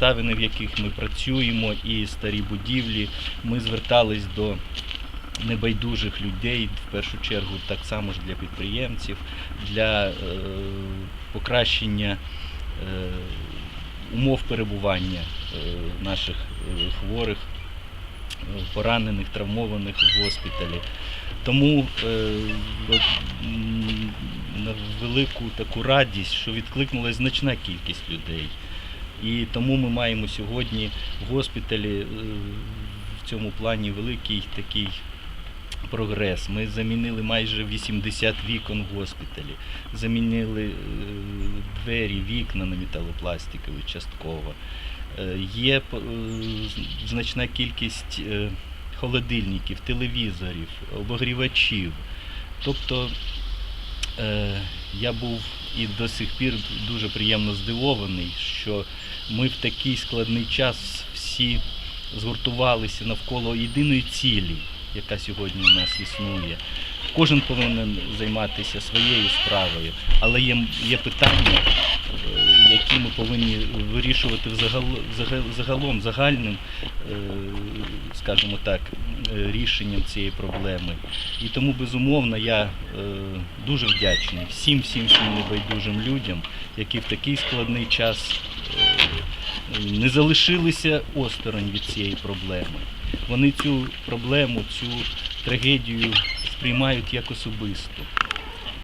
обставини, в яких ми працюємо, і старі будівлі. Ми звертались до небайдужих людей, в першу чергу, так само ж для підприємців, для е, покращення е, умов перебування е, наших е, хворих, е, поранених, травмованих в госпіталі. Тому на велику таку радість, що відкликнулася значна кількість людей. І тому ми маємо сьогодні в госпіталі е, в цьому плані великий такий прогрес. Ми замінили майже 80 вікон в госпіталі, замінили е, двері, вікна на металопластикові частково. Е, Є значна кількість холодильників, телевізорів, обогрівачів. Тобто я був і до сих пір дуже приємно здивований, що ми в такий складний час всі згуртувалися навколо єдиної цілі, яка сьогодні у нас існує. Кожен повинен займатися своєю справою, але є, є питання, е, які ми повинні вирішувати взагал- загалом загальним, е, скажімо так, рішенням цієї проблеми. І тому, безумовно, я е, дуже вдячний всім, всім, всім небайдужим людям, які в такий складний час е, не залишилися осторонь від цієї проблеми. Вони цю проблему, цю трагедію сприймають як особисту.